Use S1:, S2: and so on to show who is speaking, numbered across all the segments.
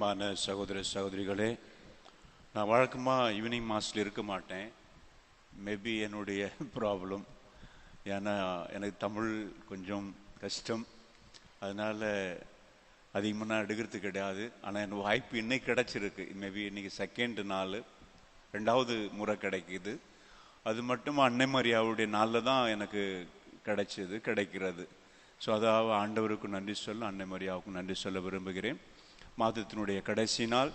S1: பிரியமான சகோதர சகோதரிகளே நான் வழக்கமாக ஈவினிங் மாஸ்டில் இருக்க மாட்டேன். மேபி என்னுடைய ப்ராப்ளம் ஏன்னா எனக்கு தமிழ் கொஞ்சம் கஷ்டம். அதனால் அதிகமாக நான் எடுக்கிறது கிடையாது. ஆனால் எனக்கு வாய்ப்பு இன்னைக்கு கிடச்சிருக்கு. மேபி இன்னைக்கு செகண்ட் நாள். ரெண்டாவது முறை கிடைக்குது. அது மட்டும் அன்னை மரியாவுடைய நாளில் தான் எனக்கு கிடைச்சது கிடைக்கிறது. ஸோ அதாவது ஆண்டவருக்கு நன்றி சொல்ல அன்னை மரியாவுக்கு நன்றி சொல்ல விரும்புகிறேன். மாதத்தினுடைய கடைசி நாள்.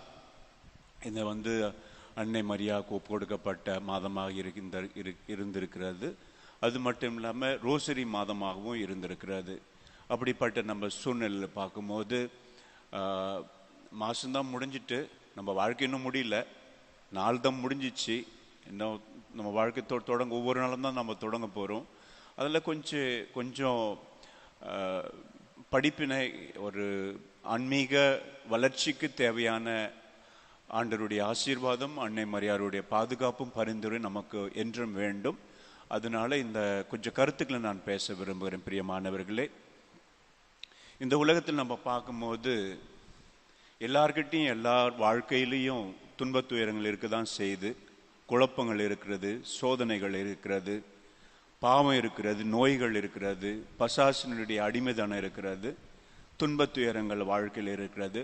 S1: இந்த வந்து அன்னை மரியாவுக்கு ஒப்பு கொடுக்கப்பட்ட மாதமாக இருக்கின்ற இரு- இருந்திருக்கிறது. அது மட்டும் இல்லாமல் ரோசரி மாதமாகவும் இருந்திருக்கிறது. அப்படிப்பட்ட நம்ம சூழ்நிலையில் பார்க்கும்போது மாதம்தான் முடிஞ்சிட்டு நம்ம வாழ்க்கை இன்னும் முடியல. நாள் தான் முடிஞ்சிச்சு. இன்னும் நம்ம வாழ்க்கை தொ- தொடங்க ஒவ்வொரு நாளும் தான் நம்ம தொடங்க போகிறோம் அதில் கொஞ்சம் கொஞ்சம் படிப்பினை ஒரு ஆன்மீக வளர்ச்சிக்கு தேவையான ஆண்டருடைய ஆசீர்வாதம் அன்னை மரியாருடைய பாதுகாப்பும் பரிந்துரை நமக்கு என்றும் வேண்டும். அதனால இந்த கொஞ்சம் கருத்துக்களை நான் பேச விரும்புகிறேன் பிரியமானவர்களே. இந்த உலகத்தில் நம்ம பார்க்கும்போது எல்லார்கிட்டையும் எல்லார் வாழ்க்கையிலையும் துன்பத் துயரங்கள் இருக்க தான் செய்து குழப்பங்கள் இருக்கிறது சோதனைகள் இருக்கிறது பாவம் இருக்கிறது நோய்கள் இருக்கிறது பசாசனுடைய அடிமைதனம் இருக்கிறது. துன்பத் துயரங்கள் வாழ்க்கையில் இருக்கிறது.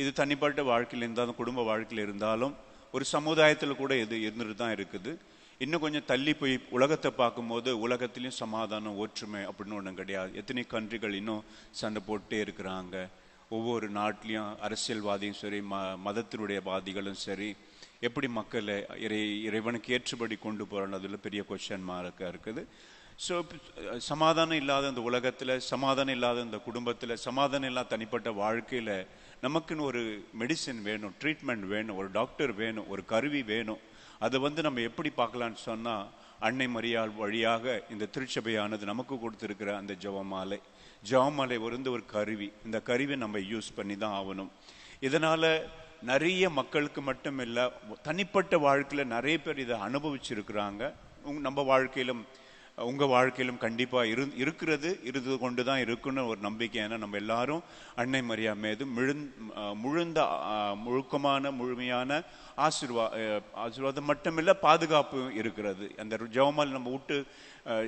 S1: இது தனிப்பட்ட வாழ்க்கையில் இருந்தாலும் குடும்ப வாழ்க்கையில் இருந்தாலும் ஒரு சமுதாயத்தில் கூட இது இருந்துட்டு தான் இருக்குது. இன்னும் கொஞ்சம் தள்ளி போய் உலகத்தை பார்க்கும்போது உலகத்திலையும் சமாதானம் ஒற்றுமை அப்படின்னு ஒன்றும் கிடையாது. எத்தனை கண்ட்ரிகள் இன்னும் சண்டை போட்டே இருக்கிறாங்க. ஒவ்வொரு நாட்டிலையும் அரசியல்வாதியும் சரி ம மதத்தினுடைய வாதிகளும் சரி எப்படி மக்களை இறை இறைவனுக்கு ஏற்றுபடி கொண்டு போகிறாங்க அதில் பெரிய கொஷன் மார்க்காக இருக்குது. ஸோ uh, சமாதானம் இல்லாத இந்த உலகத்தில் சமாதானம் இல்லாத இந்த குடும்பத்தில் சமாதானம் இல்லாத தனிப்பட்ட வாழ்க்கையில் நமக்குன்னு ஒரு மெடிசின் வேணும் ட்ரீட்மெண்ட் வேணும் ஒரு டாக்டர் வேணும் ஒரு கருவி வேணும். அதை வந்து நம்ம எப்படி பார்க்கலான்னு சொன்னால் அன்னை மரியாள் வழியாக இந்த திருச்சபையானது நமக்கு கொடுத்துருக்கிற அந்த ஜவமாலை ஜவமாலை வந்து ஒரு கருவி. இந்த கருவியை நம்ம யூஸ் பண்ணி தான் ஆகணும். இதனால நிறைய மக்களுக்கு மட்டும் இல்லை தனிப்பட்ட வாழ்க்கையில் நிறைய பேர் இதை அனுபவிச்சிருக்கிறாங்க. நம்ம வாழ்க்கையிலும் உங்கள் வாழ்க்கையிலும் கண்டிப்பாக இரு இருக்கிறது இருந்து கொண்டு தான் இருக்குன்னு ஒரு நம்பிக்கை. ஏன்னா நம்ம எல்லாரும் அன்னை மரியா மீது மிழுந் முழுந்த முழுக்கமான முழுமையான ஆசீர்வா ஆசீர்வாதம் மட்டுமில்லை பாதுகாப்பு இருக்கிறது. அந்த ஜெபமால் நம்ம விட்டு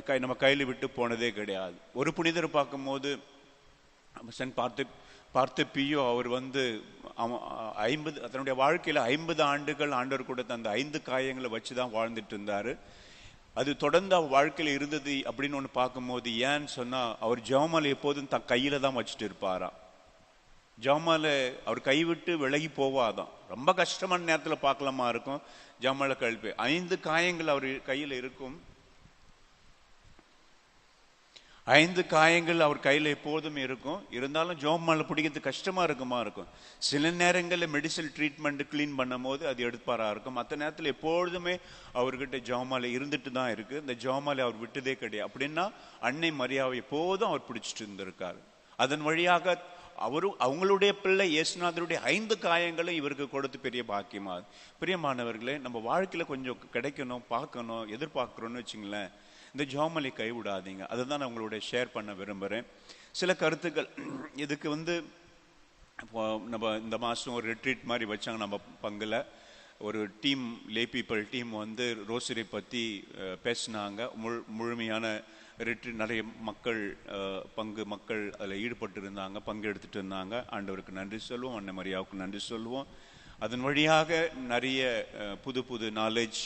S1: கை நம்ம கையில் விட்டு போனதே கிடையாது. ஒரு புனிதர் பார்க்கும்போது சென்ட் பார்த்து பார்த்து பியோ அவர் வந்து ஐம்பது தன்னுடைய வாழ்க்கையில் ஐம்பது ஆண்டுகள் ஆண்டவர் கொடுத்த அந்த ஐந்து காயங்களை வச்சு தான் வாழ்ந்துட்டு இருந்தார். அது தொடர்ந்து அவர் வாழ்க்கையில் இருந்தது அப்படின்னு ஒன்று பார்க்கும்போது ஏன்னு சொன்னால் அவர் ஜெவமாலை எப்போதும் தன் கையில் தான் வச்சுட்டு இருப்பாராம் ஜவமாலை அவர் கைவிட்டு விலகி போவாதான். ரொம்ப கஷ்டமான நேரத்தில் பார்க்கலாமா இருக்கும்? ஜாமால கழிப்பு. ஐந்து காயங்கள் அவர் கையில் இருக்கும். ஐந்து காயங்கள் அவர் கையில் எப்போதும் இருக்கும். இருந்தாலும் ஜோம் ஜோமால பிடிக்கிறது கஷ்டமாக இருக்குமா இருக்கும். சில நேரங்களில் மெடிசன் ட்ரீட்மெண்ட் க்ளீன் பண்ணும்போது அது எடுப்பாராக இருக்கும். மற்ற நேரத்தில் எப்பொழுதுமே அவர்கிட்ட ஜோமாலை இருந்துட்டு தான் இருக்குது இந்த ஜோமாலை அவர் விட்டதே கிடையாது. அப்படின்னா அன்னை மரியாவை எப்போதும் அவர் பிடிச்சிட்டு இருந்திருக்காரு. அதன் வழியாக அவரும் அவங்களுடைய பிள்ளை இயேசுநாதருடைய ஐந்து காயங்களும் இவருக்கு கொடுத்து பெரிய பாக்கியமா. பிரியமானவர்களே நம்ம வாழ்க்கையில் கொஞ்சம் கிடைக்கணும் பார்க்கணும் எதிர்பார்க்குறோன்னு வச்சுங்களேன். இந்த ஜாமலை கைவிடாதீங்க. அதை தான் நான் உங்களோட ஷேர் பண்ண விரும்புகிறேன் சில கருத்துக்கள். இதுக்கு வந்து இப்போ நம்ம இந்த மாதம் ஒரு ரிட்ரீட் மாதிரி வச்சாங்க நம்ம பங்கில். ஒரு டீம் லே பீப்பிள் டீம் வந்து ரோசரி பற்றி பேசினாங்க. முழு முழுமையான ரிட்ரீட் நிறைய மக்கள் பங்கு மக்கள் அதில் ஈடுபட்டு இருந்தாங்க பங்கு எடுத்துகிட்டு இருந்தாங்க. ஆண்டவருக்கு நன்றி சொல்லுவோம் அன்னை மரியாவுக்கு நன்றி சொல்லுவோம். அதன் வழியாக நிறைய புது புது நாலேஜ்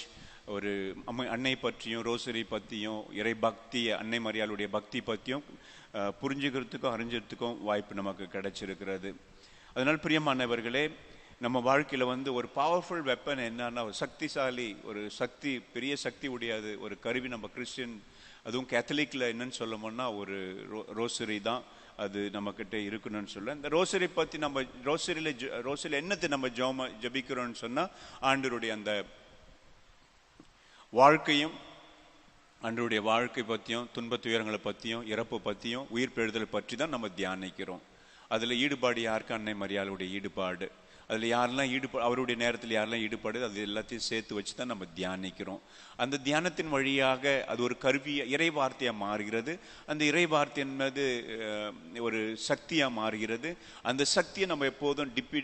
S1: ஒரு அம்மை அன்னை பற்றியும் ரோசரி பற்றியும் இறை பக்தி அன்னை மரியாளுடைய பக்தி பற்றியும் புரிஞ்சுக்கிறதுக்கும் அறிஞ்சிறதுக்கும் வாய்ப்பு நமக்கு கிடைச்சிருக்கிறது. அதனால் பிரியமானவர்களே நம்ம வாழ்க்கையில் வந்து ஒரு பவர்ஃபுல் வெப்பன் என்னன்னா ஒரு சக்திசாலி ஒரு சக்தி பெரிய சக்தி உடையது ஒரு கருவி நம்ம கிறிஸ்டின் அதுவும் கேத்தலிக்கில் என்னன்னு சொல்லணும்னா ஒரு ரோ- ரோசரி தான் அது நம்மக்கிட்ட இருக்கணும்னு சொல்ல. இந்த ரோசரி பற்றி நம்ம ரோசரியில் ரோசரியில் என்னத்தை நம்ம ஜோம ஜபிக்கிறோம்னு சொன்னால் ஆண்டவருடைய அந்த வாழ்க்கையும் அன்றைய வாழ்க்கை பற்றியும் துன்பத் துயரங்களை பற்றியும் இறப்பு பற்றியும் உயிர் பெறுதலை பற்றி தான் நம்ம தியானிக்கிறோம். அதில் ஈடுபாடு யாருக்கு? அன்னை மரியாளுடைய ஈடுபாடு. அதில் யாரெல்லாம் ஈடுபா அவருடைய நேரத்தில் யாரெல்லாம் ஈடுபாடு அது எல்லாத்தையும் சேர்த்து வச்சு தான் நம்ம தியானிக்கிறோம். அந்த தியானத்தின் வழியாக அது ஒரு கருவியை இறை வார்த்தையாக மாறுகிறது. அந்த இறை வார்த்தை என்பது ஒரு சக்தியாக மாறுகிறது. அந்த சக்தியை நம்ம எப்போதும் டிப்பி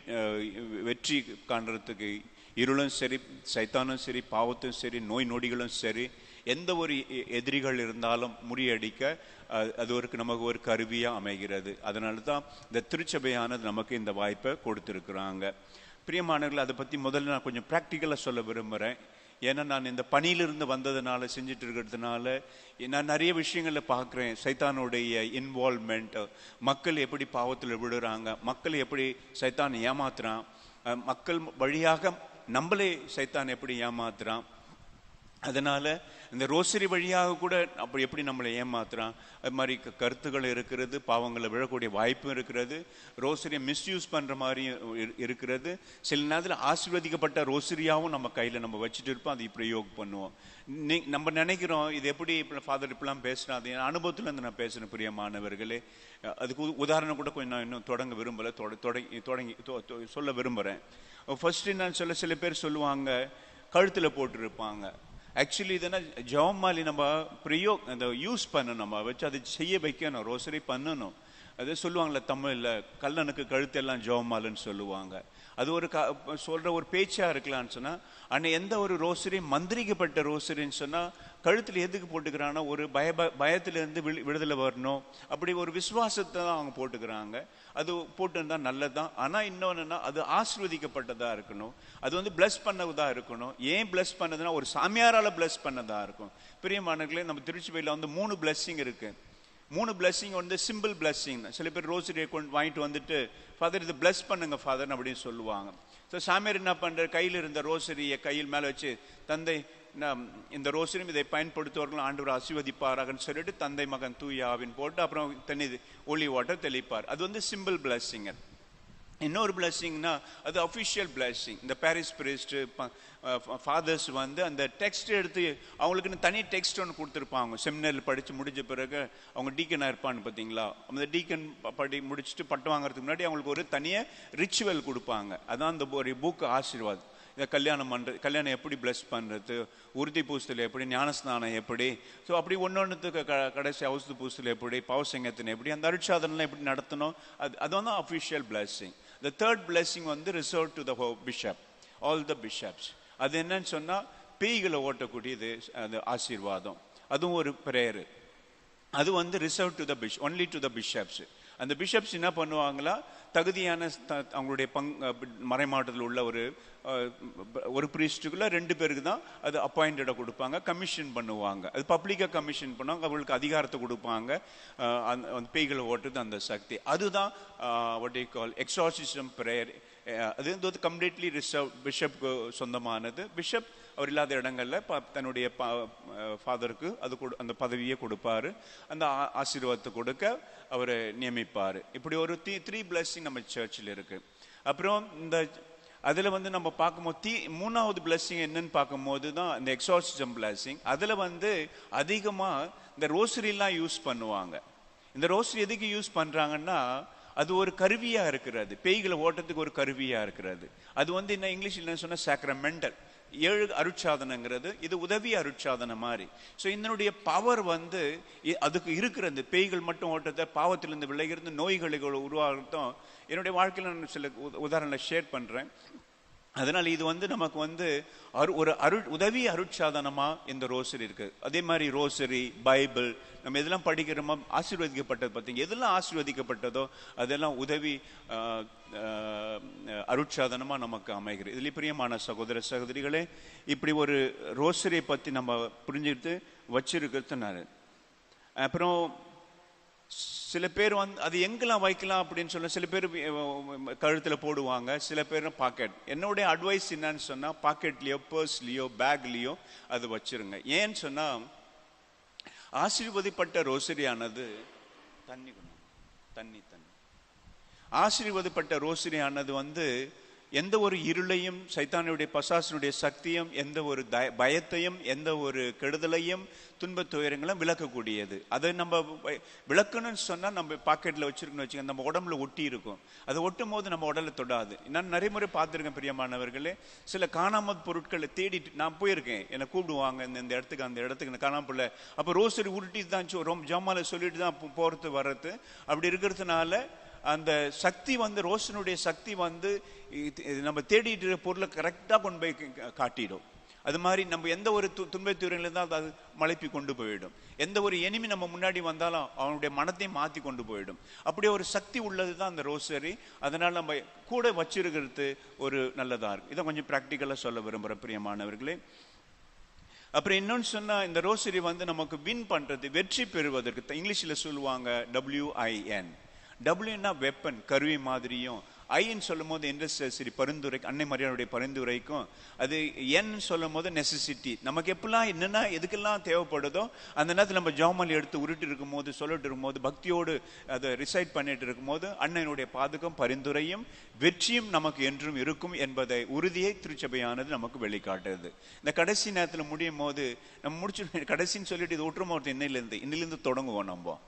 S1: வெற்றி காண்றதுக்கு இருளும் சரி சைத்தானும் சரி பாவத்தும் சரி நோய் நொடிகளும் சரி எந்த ஒரு எ- எதிரிகள் இருந்தாலும் முறியடிக்க அது ஒரு நமக்கு ஒரு கருவியாக அமைகிறது. அதனால தான் இந்த திருச்சபையானது நமக்கு இந்த வாய்ப்பை கொடுத்துருக்குறாங்க. பிரியமானவர்கள் அதை பற்றி முதல்ல நான் கொஞ்சம் ப்ராக்டிக்கலாக சொல்ல விரும்புகிறேன் ஏன்னா நான் இந்த பணியிலிருந்து வந்ததுனால செஞ்சுட்டு இருக்கிறதுனால நான் நிறைய விஷயங்களை பார்க்குறேன். சைத்தானுடைய இன்வால்மெண்ட் மக்கள் எப்படி பாவத்தில் விழுறாங்க மக்கள் எப்படி சைத்தான் ஏமாத்துறான் மக்கள் வழியாக நம்மளே சைத்தான் எப்படி ஏமாத்துறான்? அதனால் இந்த ரோசரி வழியாக கூட அப்படி எப்படி நம்மளை ஏமாத்துறான்? அது மாதிரி க- கருத்துக்கள் இருக்கிறது பாவங்களை விழக்கூடிய வாய்ப்பும் இருக்கிறது ரோசரியை மிஸ்யூஸ் பண்ணுற மாதிரியும் இரு- இருக்கிறது. சில நேரத்தில் ஆசீர்வதிக்கப்பட்ட ரோசரியாகவும் நம்ம கையில் நம்ம வச்சுட்டு இருப்போம் அதை பிரயோகம் பண்ணுவோம். நீ நம்ம நினைக்கிறோம் இது எப்படி இப்போ ஃபாதர் இப்படிலாம் பேசுறோம் அது என் அனுபவத்துல இருந்து நான் பேசுகிறேன் பிரியமானவர்களே. மாணவர்களே அதுக்கு உதாரணம் கூட கொஞ்சம் நான் இன்னும் தொடங்க விரும்பலை தொட- தொடங்கி தொடங்கி தொ- சொல்ல விரும்புகிறேன் ஃபர்ஸ்ட் நான் சொல்ல சில பேர் சொல்லுவாங்க கழுத்தில் போட்டிருப்பாங்க. ஆக்சுவலி இதெல்லாம் மாலி நம்ம ப்ரியோ அந்த யூஸ் பண்ணணும். நம்ம வச்சு அதை செய்ய வைக்கணும். ரோசரி பண்ணணும். அது சொல்லுவாங்கள்ல தமிழில் கல்லனுக்கு கழுத்தெல்லாம் ஜவமாலுன்னு சொல்லுவாங்க. அது ஒரு க சொல்கிற ஒரு பேச்சாக இருக்கலாம்னு சொன்னால் அன்னை எந்த ஒரு ரோசரி மந்திரிக்கப்பட்ட ரோசரின்னு சொன்னால் கழுத்தில் எதுக்கு போட்டுக்கிறான்னா ஒரு பய பயத்திலேருந்து விழு- விடுதலை வரணும். அப்படி ஒரு விசுவாசத்தை தான் அவங்க போட்டுக்கிறாங்க. அது போட்டுருந்தா நல்லதுதான். ஆனால் இன்னொன்றுன்னா அது ஆசிர்வதிக்கப்பட்டதாக இருக்கணும். அது வந்து பிளஸ் பண்ணதாக இருக்கணும். ஏன் பிளஸ் பண்ணதுன்னா ஒரு சாமியாரால் பிளஸ் பண்ணதாக இருக்கும். பிரியமானங்களே நம்ம திருச்சிவையில் வந்து மூணு பிளஸ்ஸிங் இருக்குது மூணு பிளஸ்ஸிங் வந்து சிம்பிள் blessing. சில பேர் ரோசரியை கொண்டு வாங்கிட்டு வந்துட்டு ஃபாதர் இது பிளஸ் பண்ணுங்க ஃபாதர் அப்படின்னு சொல்லுவாங்க. ஸோ சாமியார் என்ன பண்ணுற கையில் இருந்த ரோசரியை கையில் மேலே வச்சு தந்தை இந்த ரோசரியும் இதை பயன்படுத்துவர்கள் ஆண்டவர் ஆசீர்வதிப்பாராகன்னு சொல்லிட்டு தந்தை மகன் தூயாவின் போட்டு அப்புறம் தண்ணி ஒளி வாட்டர் தெளிப்பார். அது வந்து சிம்பிள் பிளஸ்ஸிங்க இன்னொரு பிளஸ்ஸிங்னா அது அஃபிஷியல் பிளஸ்ஸிங் இந்த பாரிஸ் பிரிஸ்ட்டு ஃபாதர்ஸ் வந்து அந்த டெக்ஸ்ட் எடுத்து அவங்களுக்குன்னு தனி டெக்ஸ்ட் ஒன்று கொடுத்துருப்பாங்க. செமினரில் படித்து முடிஞ்ச பிறகு அவங்க டீக்கனாக இருப்பான்னு பார்த்தீங்களா அந்த டீக்கன் படி முடிச்சுட்டு பட்டம் வாங்குறதுக்கு முன்னாடி அவங்களுக்கு ஒரு தனியாக ரிச்சுவல் கொடுப்பாங்க. அதான் அந்த ஒரு புக் ஆசீர்வாத் இதை கல்யாணம் பண்ணுறது கல்யாணம் எப்படி பிளஸ் பண்ணுறது உறுதி பூசத்தில் எப்படி? ஞானஸ்நானம் எப்படி? ஸோ அப்படி ஒன்று ஒன்றுத்துக்கு க கடைசி அவசத்து பூசத்தில் எப்படி? பவசங்கத்தின் எப்படி? அந்த அருட்சாதனெலாம் எப்படி நடத்தணும்? அது அது வந்து official blessing the third blessing வந்து reserve to the bishop all the bishops அது என்னன்னு சொன்னால் பேய்களை ஓட்டக்கூடியது அது ஆசீர்வாதம். அதுவும் ஒரு ப்ரேயரு அது வந்து reserve to the bish only to the bishops அந்த பிஷப்ஸ் என்ன பண்ணுவாங்களா? தகுதியான அவங்களுடைய பங் மறைமாட்டத்தில் உள்ள ஒரு ஒரு பிரீஸ்டுக்குள்ள ரெண்டு பேருக்கு தான் அது அப்பாயிண்டடாக கொடுப்பாங்க கமிஷன் பண்ணுவாங்க. அது பப்ளிக்காக கமிஷன் பண்ணுவாங்க அவங்களுக்கு அதிகாரத்தை கொடுப்பாங்க அந்த அந்த பேய்களை ஓட்டுறது அந்த சக்தி. அதுதான் what you call exorcism prayer அது வந்து கம்ப்ளீட்லி ரிசர்வ் பிஷப்க்கு சொந்தமானது பிஷப் அவர் இல்லாத இடங்களில் ப- தன்னுடைய பா ஃபாதருக்கு அது கொடு அந்த பதவியை கொடுப்பாரு அந்த ஆ- ஆசீர்வாதத்தை கொடுக்க அவர் நியமிப்பார் இப்படி ஒரு த்ரீ த்ரீ பிளஸ்ஸிங் நம்ம சர்ச்சில் இருக்குது அப்புறம் இந்த அதில் வந்து நம்ம பார்க்கும்போது தீ மூணாவது பிளஸ்ஸிங் என்னன்னு பார்க்கும்போது தான் இந்த எக்ஸாசிசம் பிளஸ்ஸிங் அதில் வந்து அதிகமாக இந்த ரோசரிலாம் யூஸ் பண்ணுவாங்க இந்த ரோசரி எதுக்கு யூஸ் பண்ணுறாங்கன்னா அது ஒரு கருவியாக இருக்கிறது. பேய்களை ஓட்டத்துக்கு ஒரு கருவியாக இருக்கிறது. அது வந்து என்ன இங்கிலீஷில் என்ன சொன்னால் சாக்ரமெண்டல் ஏழு அருட்சாதனங்கிறது இது உதவி அருட்சாதனம் மாதிரி. ஸோ இதனுடைய பவர் வந்து அதுக்கு இருக்கிற இந்த பேய்கள் மட்டும் ஓட்டத்தை பாவத்திலிருந்து விளைகிறது நோய்களை உருவாகட்டும். என்னுடைய வாழ்க்கையில் நான் சில உதாரணங்களை ஷேர் பண்ணுறேன் அதனால் இது வந்து நமக்கு வந்து அரு ஒரு அருள் உதவி அருட்சாதனமாக இந்த ரோசரி இருக்குது அதே மாதிரி ரோசரி பைபிள் நம்ம எதெல்லாம் படிக்கிறோமோ ஆசீர்வதிக்கப்பட்டது பார்த்தீங்க. எதெல்லாம் ஆசீர்வதிக்கப்பட்டதோ அதெல்லாம் உதவி அருட்சாதனமாக நமக்கு அமைகிறது. இதில் பிரியமான சகோதர சகோதரிகளே இப்படி ஒரு ரோசரியை பற்றி நம்ம புரிஞ்சுக்கிட்டு வச்சிருக்கிறது நான் அப்புறம் சில பேர் வந்து அது எங்கெல்லாம் வைக்கலாம் அப்படின்னு சொல்ல சில பேர் கழுத்தில் போடுவாங்க சில பேர் பாக்கெட் என்னுடைய அட்வைஸ் என்னன்னு சொன்னால் பாக்கெட்லேயோ பர்ஸ்லேயோ பேக்லேயோ அது வச்சிருங்க. ஏன்னு சொன்னால் ஆசீர்வதிப்பட்ட ரோசரியானது தண்ணி தண்ணி தண்ணி. ஆசீர்வதிப்பட்ட ரோசரியானது வந்து எந்த ஒரு இருளையும் சைத்தானுடைய பசாசனுடைய சக்தியும் எந்த ஒரு தய- பயத்தையும் எந்த ஒரு கெடுதலையும் துன்பத் துயரங்களும் விளக்கக்கூடியது. அதை நம்ம வை- விளக்கணும்னு நம்ம பாக்கெட்டில் வச்சுருக்கணும்னு வச்சுக்கோங்க நம்ம உடம்புல ஒட்டி இருக்கும். அது ஒட்டும் போது நம்ம உடலை தொடாது. நான் நிறைய முறை பார்த்துருக்கேன் பிரியமானவர்களே. சில காணாம பொருட்களை தேடிட்டு நான் போயிருக்கேன். என்னை கூப்பிடுவாங்க இந்த இந்த இடத்துக்கு அந்த இடத்துக்கு நான் காணாம போல அப்போ ரோசரி உருட்டி தான் ரொம்ப ஜமால சொல்லிட்டு தான் போகிறது வர்றது. அப்படி இருக்கிறதுனால அந்த சக்தி வந்து ரோஷனுடைய சக்தி வந்து இது- இது நம்ம தேடிட்டு இருக்கிற பொருளை கரெக்டாக கொண்டு போய் காட்டிடும். அது மாதிரி நம்ம எந்த ஒரு து துன்பத் துறையில இருந்தால் அது மலைப்பி கொண்டு போயிடும். எந்த ஒரு எனிமி நம்ம முன்னாடி வந்தாலும் அவனுடைய மனத்தை மாற்றி கொண்டு போயிடும். அப்படி ஒரு சக்தி உள்ளது தான் அந்த ரோசரி அதனால் நம்ம கூட வச்சிருக்கிறது ஒரு நல்லதாக இருக்குது இதை கொஞ்சம் ப்ராக்டிக்கலாக சொல்ல விரும்புகிறேன் பிரியமானவர்களே. அப்புறம் இன்னொன்று சொன்னால் இந்த ரோசரி வந்து நமக்கு வின் பண்ணுறது வெற்றி பெறுவதற்கு இங்கிலீஷில் சொல்லுவாங்க டபிள்யூஐஎன் டபிள்யூனா வெப்பன் கருவி மாதிரியும் ஐன்னு சொல்லும் போது இண்டஸ்ட்ரி பரிந்துரை அன்னை மரியாதையுடைய பரிந்துரைக்கும் அது என் சொல்லும் போது நெசசிட்டி நமக்கு எப்பெல்லாம் என்னென்ன எதுக்கெல்லாம் தேவைப்படுதோ அந்த நேரத்தில் நம்ம ஜாமல் எடுத்து உருட்டு இருக்கும் போது சொல்லிட்டு இருக்கும்போது பக்தியோடு அதை ரிசைட் பண்ணிட்டு இருக்கும்போது அண்ணனுடைய பாதுகம் பரிந்துரையும் வெற்றியும் நமக்கு என்றும் இருக்கும் என்பதை உறுதியை திருச்சபையானது நமக்கு வெளிக்காட்டுது. இந்த கடைசி நேரத்தில் முடியும் போது நம்ம முடிச்சு கடைசின்னு சொல்லிட்டு இது ஒற்றுமொத்த இன்னிலிருந்து இன்னிலிருந்து தொடங்குவோம் நம்ம.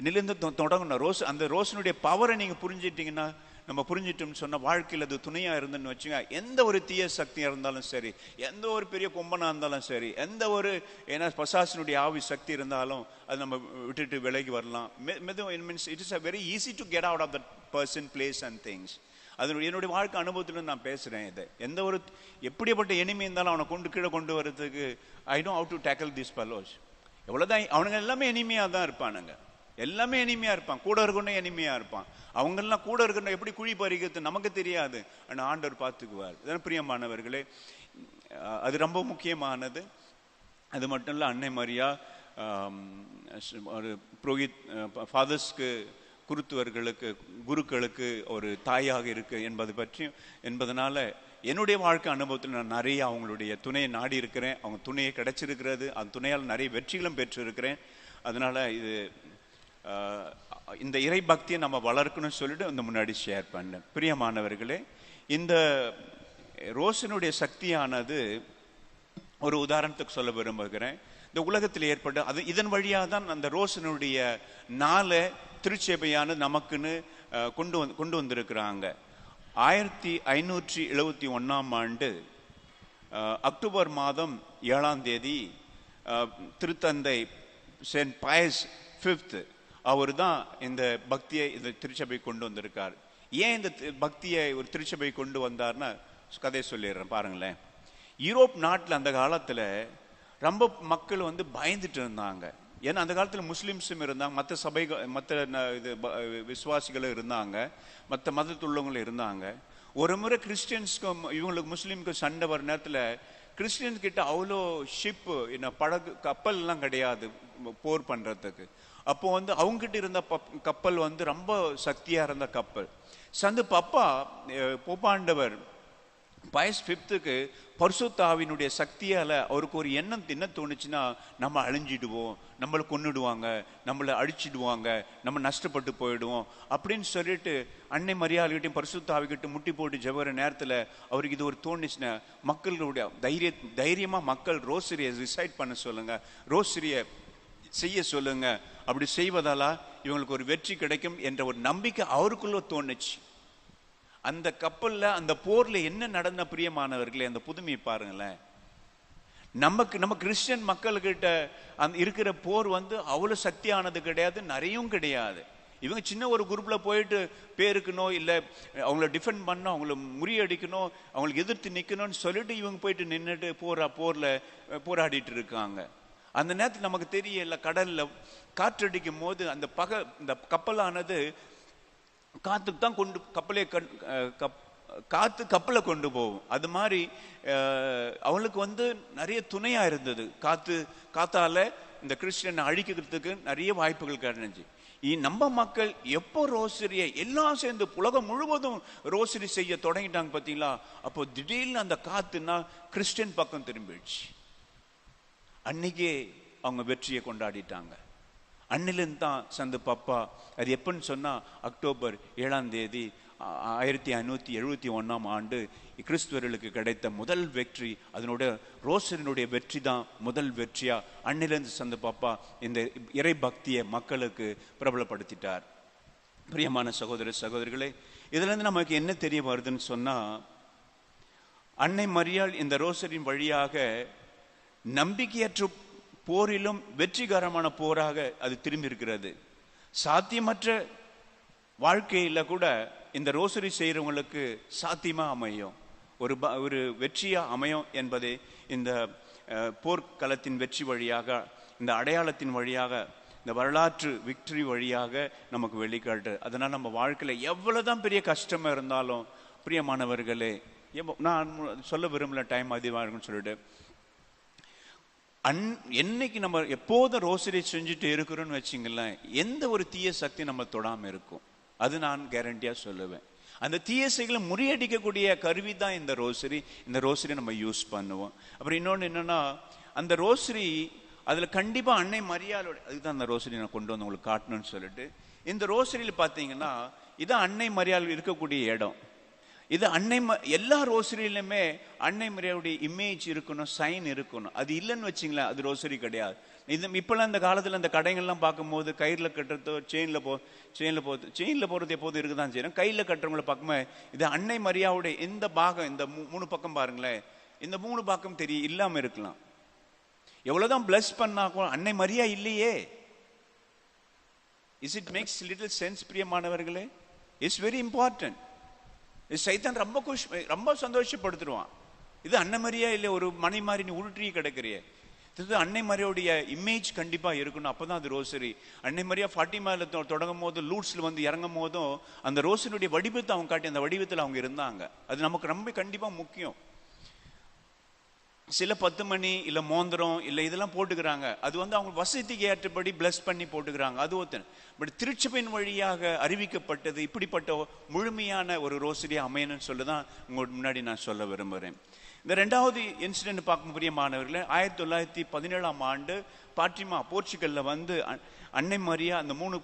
S1: இன்னிலிருந்து தொ- தொடங்கணும். ரோஸ் அந்த ரோஸினுடைய பவரை நீங்கள் புரிஞ்சிட்டீங்கன்னா நம்ம புரிஞ்சிட்டோம்னு சொன்னால் வாழ்க்கையில் அது துணையாக இருந்துன்னு வச்சுங்க எந்த ஒரு தீய சக்தியாக இருந்தாலும் சரி எந்த ஒரு பெரிய கும்பனாக இருந்தாலும் சரி எந்த ஒரு ஏன்னா பசாசனுடைய ஆவி சக்தி இருந்தாலும் அது நம்ம விட்டுட்டு விலகி வரலாம். மெதுவும் means it is a very easy to get out of that person place and things அது என்னுடைய வாழ்க்கை அனுபவத்துல நான் பேசுகிறேன் இதை. எந்த ஒரு எப்படிப்பட்ட எனிமி இருந்தாலும் அவனை கொண்டு கீழே கொண்டு வர்றதுக்கு I don't how to tackle this fellows எவ்வளோதான் அவனுங்க எல்லாமே இனிமையாக தான் இருப்பானுங்க. எல்லாமே எனிமையா இருப்பான். கூட இருக்கணும் எனிமையா இருப்பான். அவங்கெல்லாம் கூட இருக்கணும் எப்படி குழி பறிக்கிறது நமக்கு தெரியாது. ஆனால் ஆண்டவர் பார்த்துக்குவார். இதெல்லாம் பிரியமானவர்களே அது ரொம்ப முக்கியமானது. அது மட்டும் இல்லை அன்னை மரியா ஒரு புரோஹித் ஃபாதர்ஸ்க்கு குருத்துவர்களுக்கு குருக்களுக்கு ஒரு தாயாக இருக்கு என்பது பற்றி என்பதனால என்னுடைய வாழ்க்கை அனுபவத்தில் நான் நிறைய அவங்களுடைய துணையை நாடி இருக்கிறேன். அவங்க துணையை கிடைச்சிருக்கிறது. அந்த துணையால் நிறைய வெற்றிகளும் பெற்றிருக்கிறேன். அதனால் இது இந்த இறை பக்தியை நம்ம வளர்க்கணும்னு சொல்லிட்டு அந்த முன்னாடி ஷேர் பண்ணேன். பிரியமானவர்களே இந்த ரோஷனுடைய சக்தியானது ஒரு உதாரணத்துக்கு சொல்ல விரும்புகிறேன். இந்த உலகத்தில் ஏற்பட்ட அது இதன் வழியாக தான் அந்த ரோஷனுடைய நாளை திருச்சேபையான நமக்குன்னு கொண்டு வந்து கொண்டு வந்திருக்கிறாங்க. ஆயிரத்தி ஐநூற்றி எழுபத்தி ஒன்றாம் ஆண்டு அக்டோபர் மாதம் ஏழாம் தேதி திருத்தந்தை சென்ட் பயஸ் ஃபிஃப்த்து அவர் தான் இந்த பக்தியை இந்த திருச்சபை கொண்டு வந்திருக்கார். ஏன் இந்த பக்தியை ஒரு திருச்சபை கொண்டு வந்தார்னா கதையை சொல்லிடுறேன் பாருங்களேன். யூரோப் நாட்டில் அந்த காலத்தில் ரொம்ப மக்கள் வந்து பயந்துட்டு இருந்தாங்க. ஏன்னா அந்த காலத்தில் முஸ்லிம்ஸும் இருந்தாங்க மற்ற சபை மற்ற இது விசுவாசிகளும் இருந்தாங்க மற்ற மதத்துள்ளவங்களும் இருந்தாங்க. ஒரு முறை கிறிஸ்டியன்ஸ்க்கும் இவங்களுக்கு முஸ்லீம்க்கும் சண்டை வர நேரத்தில் கிறிஸ்டியன் கிட்ட அவ்வளோ ஷிப்பு என்ன படகு கப்பல்லாம் கிடையாது போர் பண்ணுறதுக்கு அப்போ வந்து அவங்ககிட்ட இருந்த பப்- கப்பல் வந்து ரொம்ப சக்தியாக இருந்த கப்பல். சந்து பப்பா அஹ், போப்பாண்டவர் பயஸ் ஃபிஃப்த்துக்கு பர்சுத்தாவினுடைய சக்தியால் அவருக்கு ஒரு எண்ணம் என்ன தோணுச்சுன்னா நம்ம அழிஞ்சிடுவோம் நம்மளை கொன்னுடுவாங்க நம்மளை அழிச்சிடுவாங்க நம்ம நஷ்டப்பட்டு போயிடுவோம் அப்படின்னு சொல்லிட்டு அன்னை மரியாதைகிட்டையும் பரிசுத்தாவிகிட்ட முட்டி போட்டு ஜெபர நேரத்தில் அவருக்கு இது ஒரு தோணுச்சுன்னா மக்களுடைய தைரிய தைரியமாக மக்கள் ரோசரியை ரிசைட் பண்ண சொல்லுங்கள் ரோசரியை செய்ய சொல்லுங்கள் அப்படி செய்வதால இவங்களுக்கு ஒரு வெற்றி கிடைக்கும் என்ற ஒரு நம்பிக்கை அவருக்குள்ளே தோணுச்சு. அந்த கப்பல்ல அந்த போர்ல என்ன நடந்த பிரியமானவர்களே அந்த புதுமையை பாருங்களேன். நமக்கு நம்ம கிறிஸ்டியன் மக்கள்கிட்ட அந்த இருக்கிற போர் வந்து அவ்வளோ சக்தியானது கிடையாது நிறையும் கிடையாது. இவங்க சின்ன ஒரு குரூப்பில் போயிட்டு பேருக்கணும் இல்லை அவங்கள டிஃபெண்ட் பண்ணணும் அவங்கள முறியடிக்கணும் அவங்களுக்கு எதிர்த்து நிற்கணும்னு சொல்லிட்டு இவங்க போயிட்டு நின்றுட்டு போரா போரில் போராடிட்டு இருக்காங்க. அந்த நேரத்தில் நமக்கு தெரியல கடலில் காற்றடிக்கும் போது அந்த பக இந்த கப்பலானது காத்துக்கு தான் கொண்டு கப்பலே கண்- கப்- காத்து கப்பலை கொண்டு போகும். அது மாதிரி அவளுக்கு வந்து நிறைய துணையாக இருந்தது. காத்து காத்தால இந்த கிறிஸ்டியனை அழிக்கிறதுக்கு நிறைய வாய்ப்புகள் கிடைஞ்சி நம்ம மக்கள் எப்போ ரோசரியை எல்லாம் சேர்ந்து உலகம் முழுவதும் ரோசரி செய்ய தொடங்கிட்டாங்க பார்த்தீங்களா? அப்போ திடீர்னு அந்த காத்துனா கிறிஸ்டியன் பக்கம் திரும்பிடுச்சு. அன்னைக்கே அவங்க வெற்றியை கொண்டாடிட்டாங்க. அன்னிலிருந்து தான் சந்து பாப்பா. அது எப்பன்னு சொன்னால் அக்டோபர் ஏழாம் தேதி ஆயிரத்தி ஐநூற்றி எழுபத்தி ஒன்றாம் ஆண்டு கிறிஸ்துவர்களுக்கு கிடைத்த முதல் வெற்றி அதனுடைய ரோசரினுடைய வெற்றி தான் முதல் வெற்றியாக அன்னிலிருந்து சந்து பாப்பா இந்த இறை பக்தியை மக்களுக்கு பிரபலப்படுத்திட்டார். பிரியமான சகோதர சகோதரிகளே இதுலேருந்து நமக்கு என்ன தெரிய வருதுன்னு சொன்னால் அன்னை மரியாள் இந்த ரோசரின் வழியாக நம்பிக்கையற்று போரிலும் வெற்றிகரமான போராக அது திரும்பி இருக்கிறது சாத்தியமற்ற வாழ்க்கையில் கூட இந்த ரோசரி செய்கிறவங்களுக்கு சாத்தியமாக அமையும். ஒரு ப- ஒரு வெற்றியாக அமையும் என்பதே இந்த போர்க்களத்தின் வெற்றி வழியாக இந்த அடையாளத்தின் வழியாக இந்த வரலாற்று விக்டரி வழியாக நமக்கு வெளிக்காட்டு. அதனால் நம்ம வாழ்க்கையில் எவ்வளோ தான் பெரிய கஷ்டமாக இருந்தாலும் பிரியமானவர்களே எவ்வ- நான் சொல்ல விரும்பல டைம் அதிகமாக இருக்குன்னு சொல்லிட்டு அன் என்னைக்கு நம்ம எப்போதும் ரோசரி செஞ்சுட்டு இருக்கிறோன்னு வச்சிங்களேன் எந்த ஒரு தீய சக்தி நம்ம தொடாமல் இருக்கும். அது நான் கேரண்டியாக சொல்லுவேன். அந்த தீய செயலை முறியடிக்கக்கூடிய கருவி தான் இந்த ரோசரி. இந்த ரோசரி நம்ம யூஸ் பண்ணுவோம். அப்புறம் இன்னொன்று என்னென்னா அந்த ரோசரி அதில் கண்டிப்பாக அன்னை மரியாளோட அதுதான் அந்த ரோசரி நான் கொண்டு வந்து உங்களுக்கு காட்டணும்னு சொல்லிட்டு இந்த ரோசரியில் பார்த்தீங்கன்னா இதான் அன்னை மரியாள் இருக்கக்கூடிய இடம். இது அன்னை ம- எல்லா ரோசரியிலுமே அன்னை மரியாவுடைய இமேஜ் இருக்கணும் சைன் இருக்கணும். அது இல்லைன்னு வச்சிங்களேன் அது ரோசரி கிடையாது. இது இப்போல்லாம் இந்த காலத்தில் இந்த கடைகள்லாம் பார்க்கும்போது கயிறில் கட்டுறதோ செயினில் போ செயினில் போகிறது செயினில் போகிறது எப்போது இருக்க தான் செய்யணும். கையில் கட்டுறவங்கள பக்கமே இது அன்னை மரியாவுடைய இந்த பாகம் இந்த மூ- மூணு பக்கம் பாருங்களேன். இந்த மூணு பாகம் தெரிய இல்லாமல் இருக்கலாம். எவ்வளோதான் பிளஸ் பண்ணா கூட அன்னை மரியா இல்லையே. Is it makes little sense பிரியமானவர்களே? இட்ஸ் வெரி இம்பார்ட்டன்ட் சைத்தான் ரொம்ப குஷ் ரொம்ப சந்தோஷப்படுத்திடுவான். இது அன்னை மரியா இல்லை ஒரு மனை மாதிரி நீ உருட்டி கிடக்குறிய? இது அன்னை மாதிரியோடைய இமேஜ் கண்டிப்பாக இருக்கணும். அப்போ தான் அது ரோசரி அன்னை மாதிரியா ஃபாட்டிமாவில் தொடங்கும் போது லூட்ஸில் வந்து இறங்கும் போதும் அந்த ரோசனுடைய வடிவத்தை அவங்க காட்டி அந்த வடிவத்தில் அவங்க இருந்தாங்க. அது நமக்கு ரொம்ப கண்டிப்பாக முக்கியம். சில பத்து மணி இல்லை மோந்திரம் இல்லை இதெல்லாம் போட்டுக்கிறாங்க. அது வந்து அவங்க வசதிக்கு ஏற்றபடி பிளஸ் பண்ணி போட்டுக்கிறாங்க. அது ஒருத்தன். பட் திருச்சபையின் வழியாக அறிவிக்கப்பட்டது இப்படிப்பட்ட முழுமையான ஒரு ரோசரியாக அமையணும்னு சொல்லிதான் உங்களுக்கு முன்னாடி நான் சொல்ல விரும்புகிறேன் இந்த ரெண்டாவது இன்சிடென்ட் பார்க்க முடிய பிரியமானவர்களே ஆயிரத்தி தொள்ளாயிரத்தி பதினேழாம் ஆண்டு பாட்டிமா போர்ச்சுகல்ல வந்து அன்னை மாதிரியா அந்த மூணு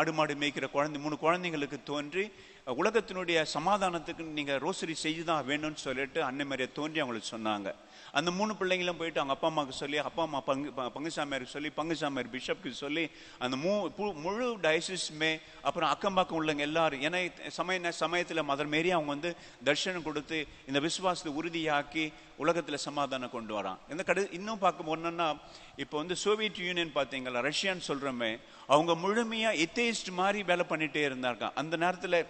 S1: ஆடு மாடு மேய்க்கிற குழந்தை மூணு குழந்தைங்களுக்கு தோன்றி உலகத்தினுடைய சமாதானத்துக்கு நீங்கள் ரோசரி செய்து தான் வேணும்னு சொல்லிட்டு அன்னை மாதிரியை தோன்றி அவங்களுக்கு சொன்னாங்க. அந்த மூணு பிள்ளைங்களும் போயிட்டு அவங்க அப்பா அம்மாவுக்கு சொல்லி அப்பா அம்மா பங்கு ப- பங்குசாமியாருக்கு சொல்லி பங்குசாமியார் பிஷப்க்கு சொல்லி அந்த மூ பு- முழு டயசிஸுமே அப்புறம் அக்கம் பக்கம் உள்ளவங்க எல்லாரும் ஏன்னா சமய சமயத்தில் மதர் மாரி அவங்க வந்து தர்ஷனம் கொடுத்து இந்த விசுவாசத்தை உறுதியாக்கி உலகத்தில் சமாதானம் கொண்டு வரான். இந்த கடு இன்னும் பார்க்க ஒண்ணுன்னா இப்போ வந்து சோவியத் யூனியன் பார்த்தீங்களா ரஷ்யான்னு சொல்கிறோமே அவங்க முழுமையாக எத்தேஸ்ட் மாதிரி வேலை பண்ணிகிட்டே இருந்தாங்க. அந்த நேரத்தில்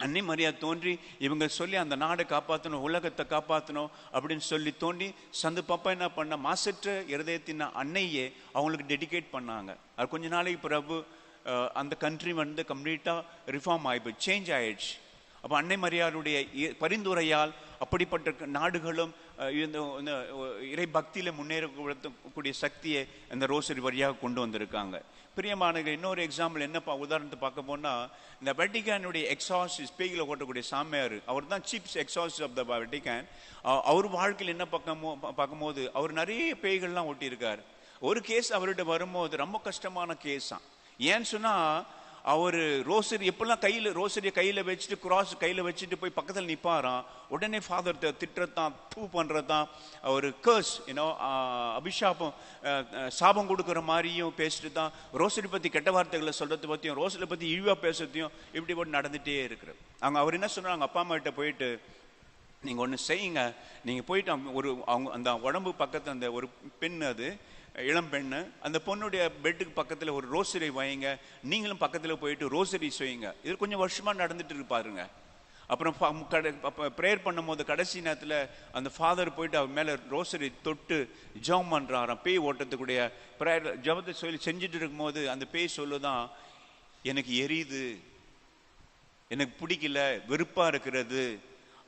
S1: அன்னை மரியா தோன்றி இவங்க சொல்லி அந்த நாடை காப்பாற்றணும் உலகத்தை காப்பாற்றணும் அப்படின்னு சொல்லி தோண்டி சந்து பாப்பா என்ன பண்ண மாசற்ற இருதயத்தின் அன்னையே அவங்களுக்கு டெடிகேட் பண்ணாங்க. அது கொஞ்ச நாளைக்கு பிறகு அந்த கண்ட்ரி வந்து கம்ப்ளீட்டாக ரிஃபார்ம் ஆயிப்போச்சு சேஞ்ச் ஆயிடுச்சு. அப்போ அன்னை மரியாளுடைய இ- பரிந்துரையால் அப்படிப்பட்ட நாடுகளும் இந்த இறை பக்தியில் முன்னேறக்கூடிய சக்தியை இந்த ரோசரி வழியாக கொண்டு வந்திருக்காங்க. பிரியமானங்க இன்னொரு எக்ஸாம்பிள் என்ன உதாரணத்தை பார்க்க போனா இந்த வெட்டிகானுடைய எக்ஸாசிஸ் பேய்களை ஓட்டக்கூடிய சாமியார் அவர் தான் சீஃப் எக்ஸாசிஸ் ஆஃப் த வெட்டிகான் அவர் வாழ்க்கையில் என்ன பார்க்கமோ பார்க்கும்போது அவர் நிறைய பேய்கள்லாம் ஒட்டியிருக்கார் ஒரு கேஸ் அவர்கிட்ட வரும்போது ரொம்ப கஷ்டமான கேஸ் தான் ஏன்னு சொன்னால் அவர் ரோசரி எப்பெல்லாம் கையில் ரோசரியை கையில் வச்சுட்டு கிராஸ் கையில் வச்சுட்டு போய் பக்கத்தில் நிற்பாராம் உடனே ஃபாதர் திட்டுறதான் பூ பண்ணுறதான் ஒரு கர்ஸ் ஏன்னோ அபிஷாபம் சாபம் கொடுக்குற மாதிரியும் பேசிட்டு தான் ரோசரி பற்றி கெட்ட வார்த்தைகளை சொல்கிறத பற்றியும் ரோசரி பற்றி இழிவாக பேசுறதையும் இப்படி போட்டு நடந்துட்டே இருக்கிறார் அவங்க அவர் என்ன சொன்னாங்க அப்பா அம்மா கிட்ட போயிட்டு நீங்கள் ஒன்று செய்யுங்க. நீங்கள் போயிட்டு ஒரு அவங்க அந்த உடம்பு பக்கத்து அந்த ஒரு பெண் அது இளம் பெண்ணு அந்த பொண்ணுடைய பெட்டுக்கு பக்கத்தில் ஒரு ரோசரி வைங்க நீங்களும் பக்கத்தில் போயிட்டு ரோசரி செய்யுங்க. இது கொஞ்சம் வருஷமாக நடந்துட்டு இருப்பாருங்க பாருங்க. அப்புறம் ப்ரேயர் பண்ணும்போது கடைசி நேரத்தில் அந்த ஃபாதர் போயிட்டு அவர் மேலே ரோசரி தொட்டு ஜெபம் பண்ணுறாராம் பேய் ஓட்டத்துக்குடைய ப்ரேயர் ஜபத்தை சொல்லி செஞ்சுட்டு இருக்கும்போது அந்த பேய் சொல்லுதான் எனக்கு எரியுது. எனக்கு பிடிக்கல. வெறுப்பாக இருக்கிறது.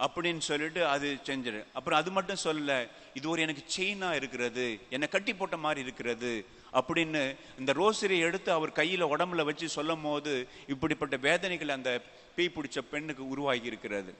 S1: அப்படின்னு சொல்லிட்டு அது செஞ்சிரு. அப்புறம் அது மட்டும் சொல்லல இது ஒரு எனக்கு செயினா இருக்கிறது என்னை கட்டி போட்ட மாதிரி இருக்கிறது அப்படின்னு இந்த ரோசரியை எடுத்து அவர் கையில உடம்புல வச்சு சொல்லும் போது இப்படிப்பட்ட வேதனைகள் அந்த பேய் பிடிச்ச பெண்ணுக்கு உருவாகி இருக்கிறது.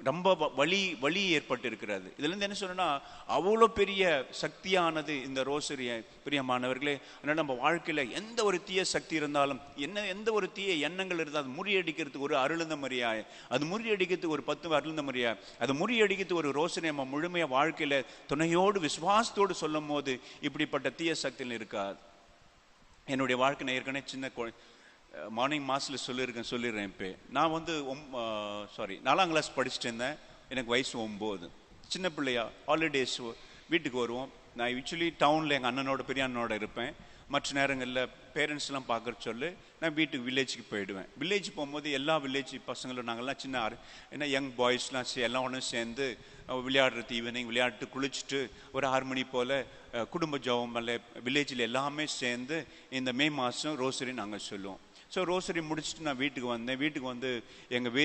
S1: ரொம்ப வ- வலி வலி ஏற்பட்டு இருக்கிறது இதுல இருந்து என்ன சொன்னா அவ்வளோ பெரிய சக்தியானது இந்த ரோசரிய பிரியமானவர்களே அதனால நம்ம வாழ்க்கையில எந்த ஒரு தீய சக்தி இருந்தாலும் என்ன எந்த ஒரு தீய எண்ணங்கள் இருந்தாலும் முறியடிக்கிறதுக்கு ஒரு அருளுந்த மரியாய் அது முறியடிக்கிறதுக்கு ஒரு பத்து அருளுந்த மரியாய் அது முறியடிக்கிறதுக்கு ஒரு ரோசனை நம்ம முழுமையாக வாழ்க்கையில துணையோடு விசுவாசத்தோடு சொல்லும் போது இப்படிப்பட்ட தீய சக்தியில் இருக்காது. என்னுடைய வாழ்க்கை நான் ஏற்கனவே சின்ன மார்னிங் மாஸில் சொல்லியிருக்கேன் சொல்லிடுறேன் இப்போ. நான் வந்து ஒம் சாரி நாலாம் கிளாஸ் படிச்சுட்டு இருந்தேன் எனக்கு வயசு ஒம்பது. சின்ன பிள்ளையா ஹாலிடேஸ் வீட்டுக்கு வருவோம். நான் ஆக்சுவலி டவுனில் எங்கள் அண்ணனோட பெரிய அண்ணனோட இருப்பேன். மற்ற நேரங்களில் பேரண்ட்ஸ்லாம் பார்க்குற சொல்லு நான் வீட்டுக்கு வில்லேஜுக்கு போயிடுவேன். வில்லேஜ் போகும்போது எல்லா வில்லேஜ் பசங்களும் நாங்கள்லாம் சின்ன ஆறு ஏன்னா யங் பாய்ஸ்லாம் சே எல்லாம் ஒன்றும் சேர்ந்து விளையாடுறது ஈவினிங் விளையாட்டு குளிச்சுட்டு ஒரு ஆறு மணி போல் குடும்ப ஜபம் அல்ல வில்லேஜில் எல்லாமே சேர்ந்து இந்த மே மாதம் ரோசரி நாங்கள் சொல்லுவோம். ஸோ ரோசரி முடிச்சுட்டு நான் வீட்டுக்கு வந்தேன். வீட்டுக்கு வந்து எங்கள் வீ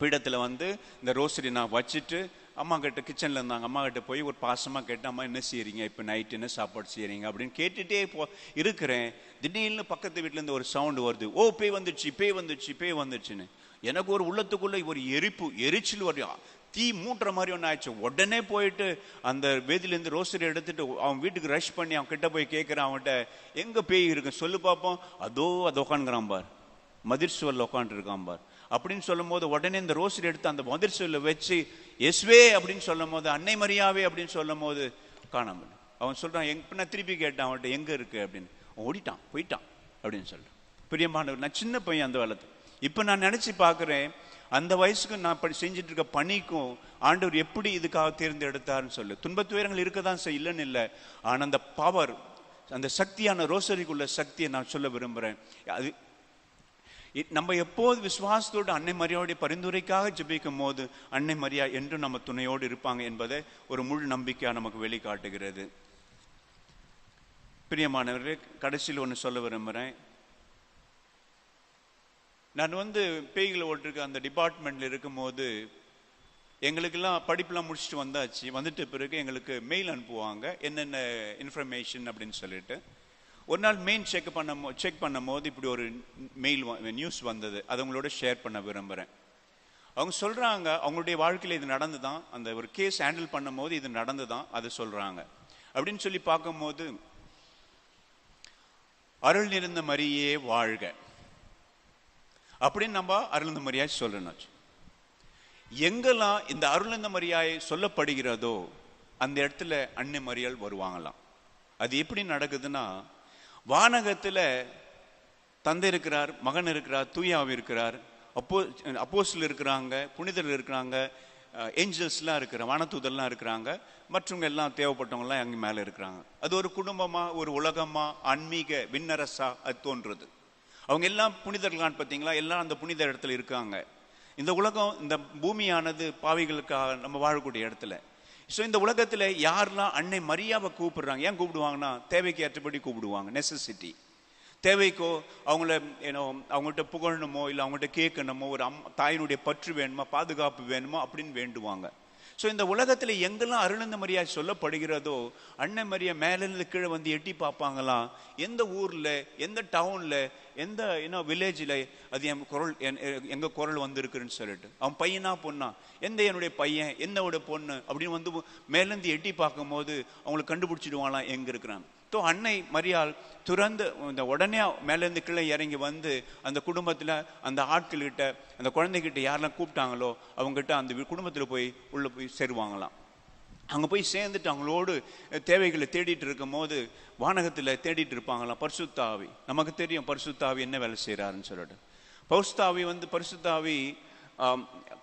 S1: பீடத்தில் வந்து இந்த ரோசரி நான் வச்சுட்டு அம்மா கிட்ட கிச்சனில் இருந்தாங்க. அம்மா கிட்ட போய் ஒரு பாசமாக கேட்டேன் அம்மா என்ன செய்கிறீங்க இப்போ நைட் என்ன சாப்பாடு செய்கிறீங்க அப்படின்னு கேட்டுகிட்டே போ இருக்கிறேன். திடீர்னு பக்கத்து வீட்டிலேருந்து ஒரு சவுண்டு வருது. ஓ பேய் வந்துடுச்சு பேய் வந்துடுச்சு பேய் வந்துடுச்சுன்னு. எனக்கு ஒரு உள்ளத்துக்குள்ளே ஒரு எரிப்பு எரிச்சல் வரையும் தீ மூட்டுற மாதிரி ஒன்று ஆயிடுச்சு. உடனே போயிட்டு அந்த வேதியிலேருந்து ரோசரி எடுத்துட்டு அவன் வீட்டுக்கு ரஷ் பண்ணி அவன் கிட்ட போய் கேட்குறான் அவன்கிட்ட எங்கே பேய் இருக்கு? சொல்லு பார்ப்போம் அதோ அது உட்காந்துக்கிறான் பார். மதிர் சுவரில் உட்காந்துருக்கான் பார். அப்படின்னு சொல்லும் போது உடனே இந்த ரோசரி எடுத்து அந்த மதிர் சுவலில் வச்சு எஸ்வே அப்படின்னு சொல்லும் போது அன்னை மரியாவே அப்படின்னு சொல்லும் போது காணாமல் அவன் சொல்கிறான் எங்க நான் திருப்பி கேட்டான் அவன்கிட்ட எங்கே இருக்கு? அப்படின்னு. அவன் ஓடிட்டான் போயிட்டான் அப்படின்னு சொல்கிறான் பிரியமானவர் நான் சின்ன பையன் அந்த காலத்து இப்போ நான் நினச்சி பார்க்குறேன் அந்த வயசுக்கு நான் செஞ்சுட்டு இருக்க பணிக்கும் ஆண்டவர் எப்படி இதுக்காக தேர்ந்தெடுத்தார்னு சொல்லு. துன்பத்து துயரங்கள் இருக்க தான் செய்ய இல்லைன்னு இல்லை. ஆனால் அந்த பவர் அந்த சக்தியான ரோசரிக்குள்ள சக்தியை நான் சொல்ல விரும்புகிறேன் அது நம்ம எப்போது விசுவாசத்தோடு அன்னை மரியாவுடைய பரிந்துரைக்காக ஜெபிக்கும் போது அன்னை மரியா என்றும் நம்ம துணையோடு இருப்பாங்க என்பதை ஒரு முழு நம்பிக்கையாக நமக்கு வெளிக்காட்டுகிறது. பிரியமானவர்கள் கடைசியில் ஒன்று சொல்ல விரும்புகிறேன் நான் வந்து பேய்களை ஓட்டிருக்க அந்த டிபார்ட்மெண்ட்ல இருக்கும்போது எங்களுக்கெல்லாம் படிப்புலாம் முடிச்சுட்டு வந்தாச்சு. வந்துட்டு பிறகு எங்களுக்கு மெயில் அனுப்புவாங்க. என்னென்ன இன்ஃபர்மேஷன் அப்படின்னு சொல்லிட்டு. ஒரு நாள் மெயின் செக் பண்ண செக் பண்ணும் போது இப்படி ஒரு மெயில் நியூஸ் வந்தது. அதை உங்களோட ஷேர் பண்ண விரும்புகிறேன் அவங்க சொல்கிறாங்க அவங்களுடைய வாழ்க்கையில் இது நடந்து தான் அந்த ஒரு கேஸ் ஹேண்டில் பண்ணும் போது இது நடந்து தான் அதை சொல்கிறாங்க அப்படின்னு சொல்லி பார்க்கும்போது அருள் நிறைந்த மரியே வாழ்க. அப்படின்னு நம்ம அருளந்த மரியாய் சொல்லணும் எங்கெல்லாம் இந்த அருளந்த மரியாய் சொல்லப்படுகிறதோ அந்த இடத்துல அன்னை மரியாள் வருவாங்களாம். அது எப்படி நடக்குதுன்னா வானகத்தில் தந்தை இருக்கிறார் மகன் இருக்கிறார் தூயாவி இருக்கிறார் அப்போ அப்போஸில் இருக்கிறாங்க புனிதர்கள் இருக்கிறாங்க ஏஞ்சல்ஸ்லாம் இருக்கிற வானதூதர்லாம் இருக்கிறாங்க மற்றவங்க எல்லாம் தேவைப்பட்டவங்கலாம் அங்கே மேலே இருக்கிறாங்க. அது ஒரு குடும்பமாக ஒரு உலகமாக ஆன்மீக விண்ணரசா அது தோன்றுறது. அவங்க எல்லாம் புனிதர்களான்னு பார்த்தீங்களா? எல்லாம் அந்த புனித இடத்துல இருக்காங்க. இந்த உலகம் இந்த பூமியானது பாவிகளுக்காக நம்ம வாழக்கூடிய இடத்துல. ஸோ இந்த உலகத்தில் யாரெல்லாம் அன்னை மரியாவை கூப்பிடுறாங்க? ஏன் கூப்பிடுவாங்கன்னா தேவைக்கு ஏற்றபடி கூப்பிடுவாங்க. நெசசிட்டி தேவைக்கோ அவங்கள ஏன்னோ அவங்கள்ட்ட புகழணுமோ இல்லை அவங்கள்ட்ட கேட்கணுமோ ஒரு அம் தாயினுடைய பற்று வேணுமா பாதுகாப்பு வேணுமோ அப்படின்னு வேண்டுவாங்க. ஸோ இந்த உலகத்தில் எங்கெல்லாம் அருளந்த மரியா சொல்லப்படுகிறதோ அண்ணன் மரியா மேலேருந்து கீழே வந்து எட்டி பார்ப்பாங்களாம் எந்த ஊரில் எந்த டவுனில் எந்த என்ன வில்லேஜில் அது என் குரல் என் எங்கள் குரல் வந்திருக்குன்னு சொல்லிட்டு. அவன் பையனா பொண்ணா? எந்த என்னுடைய பையன்? என்னோட பொண்ணு? அப்படின்னு வந்து மேலேருந்து எட்டி பார்க்கும்போது அவங்களுக்கு கண்டுபிடிச்சிடுவாங்களாம் எங்கே இருக்கிறான். ஸோ அன்னை மரியாள் துறந்து இந்த உடனே மேலேருந்து கீழே இறங்கி வந்து அந்த குடும்பத்தில் அந்த ஆட்கள்கிட்ட அந்த குழந்தைகிட்ட யாரெல்லாம் கூப்பிட்டாங்களோ அவங்ககிட்ட அந்த குடும்பத்தில் போய் உள்ளே போய் சேருவாங்களாம். அங்கே போய் சேர்ந்துட்டு அவங்களோடு தேவைகளை தேடிட்டு இருக்கும் போது வானகத்தில் தேடிட்டு இருப்பாங்களாம் பரிசுத்தாவி. நமக்கு தெரியும் பரிசுத்தாவி என்ன வேலை செய்கிறாருன்னு சொல்லிட்டு. பரிசுத்தாவி வந்து பரிசுத்தாவி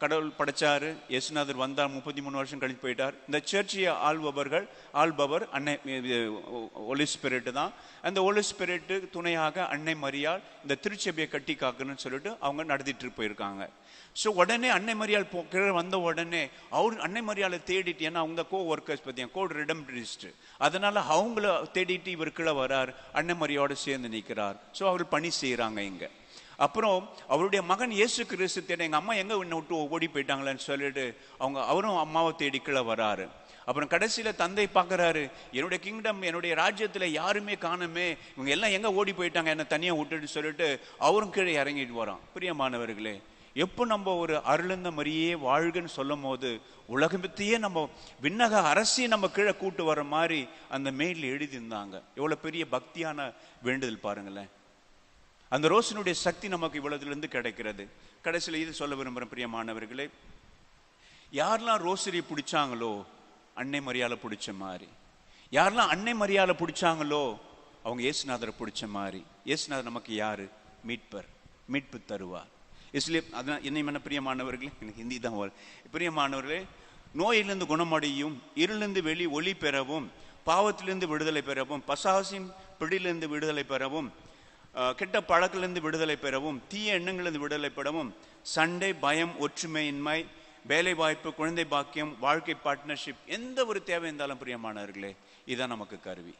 S1: கடவுள் படைச்சாரு இயேசுநாதர் வந்தார் முப்பத்தி மூணு வருஷம் கழித்து போயிட்டார். இந்த சர்ச்சையை ஆள்பவர்கள் ஆள்பவர் அன்னை ஒலி ஸ்பிரிட் தான். அந்த ஒலி ஸ்பிரிட்டு துணையாக அன்னை மரியாள் இந்த திருச்சபையை கட்டி காக்கணும்னு சொல்லிட்டு அவங்க நடத்திட்டு போயிருக்காங்க. ஸோ உடனே அன்னை மரியாள் போ கீழே வந்த உடனே அவர் அன்னை மரியாதை தேடிட்டு ஏன்னா அவங்க கோ ஒர்க்கர்ஸ் பற்றியா கோ ரிடம்டிஸ்ட் அதனால் அவங்கள தேடிட்டு இவர் கீழே வரார் அன்னை மரியாவோட சேர்ந்து நிற்கிறார். ஸோ அவர் பணி செய்கிறாங்க இங்கே. அப்புறம் அவருடைய மகன் இயேசு கிறிஸ்து தேட எங்கள் அம்மா எங்கே என்னை விட்டு ஓடி போயிட்டாங்களேன்னு சொல்லிட்டு அவங்க அவரும் அம்மாவை தேடி கீழே வராரு. அப்புறம் கடைசியில் தந்தை பார்க்குறாரு என்னுடைய கிங்டம் என்னுடைய ராஜ்யத்தில் யாருமே காணுமே. இவங்க எல்லாம் எங்கே ஓடி போயிட்டாங்க? என்னை தனியாக விட்டுட்டு சொல்லிட்டு அவரும் கீழே இறங்கிட்டு வரோம் பிரியமானவர்களே எப்போ நம்ம ஒரு அருளந்த மாதிரியே வாழ்கன்னு சொல்லும் போது உலகத்தையே நம்ம விண்ணக அரசியை நம்ம கீழே கூட்டு வர மாதிரி அந்த மெயிலில் எழுதியிருந்தாங்க. எவ்வளோ பெரிய பக்தியான வேண்டுதல் பாருங்களேன். அந்த ரோசனுடைய சக்தி நமக்கு இவ்வளவுலேருந்து கிடைக்கிறது. கடைசியில் இது சொல்ல விரும்புகிறேன் பிரியமானவர்களே. யாரெல்லாம் ரோசரி பிடிச்சாங்களோ அன்னை மரியாதை பிடிச்ச மாதிரி. யாரெல்லாம் அன்னை மரியாதை பிடிச்சாங்களோ அவங்க இயேசுநாதரை பிடிச்ச மாதிரி. இயேசுநாதர் நமக்கு யார்? மீட்பர் மீட்பு தருவார். இஸ்லே அதான் என்னை மன பிரியமானவர்களே எனக்கு ஹிந்தி தான் வரும். பிரியமானவர்களே நோயிலிருந்து குணமடையும் இருளிலிருந்து வெளி ஒளி பெறவும் பாவத்திலிருந்து விடுதலை பெறவும் பசாசின் பிடியிலிருந்து விடுதலை பெறவும் கெட்ட பழக்கிலிருந்து விடுதலை பெறவும் தீய எண்ணங்களிலிருந்து விடுதலை பெறவும் சண்டை பயம் ஒற்றுமையின்மை வேலை வாய்ப்பு குழந்தை பாக்கியம் வாழ்க்கை பார்ட்னர்ஷிப் எந்த ஒரு தேவை இருந்தாலும் பிரியமானவர்களே இதான் நமக்கு கருவி.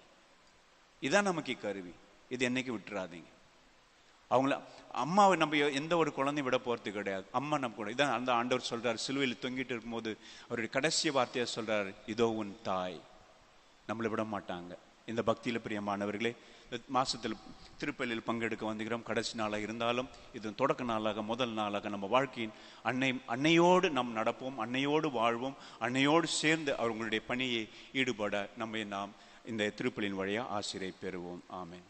S1: இதான் நமக்கு கருவி. இது என்னைக்கு விட்டுறாதீங்க. அவங்கள அம்மாவை நம்ம எந்த ஒரு குழந்தையும் விட போகிறது கிடையாது. அம்மா நம்ம கூட இதான் அந்த ஆண்டவர் சொல்கிறார் சிலுவையில் தொங்கிட்டு இருக்கும்போது அவருடைய கடைசி வார்த்தையை சொல்கிறார் இதோ உன் தாய். நம்மளை விட மாட்டாங்க. இந்த பக்தியில் பிரியமானவர்களே மாதத்தில் மாசத்தில் திருப்பலியில் பங்கெடுக்க வந்துகிறோம் கடைசி நாளாக இருந்தாலும் இது தொடக்க நாளாக முதல் நாளாக நம்ம வாழ்க்கையின் அன்னை அன்னையோடு நாம் நடப்போம் அன்னையோடு வாழ்வோம் அன்னையோடு சேர்ந்து அவர்களுடைய பணியை ஈடுபட நம்மை நாம் இந்த திருப்பலியின் வழியாக ஆசிரியை பெறுவோம். ஆமேன்.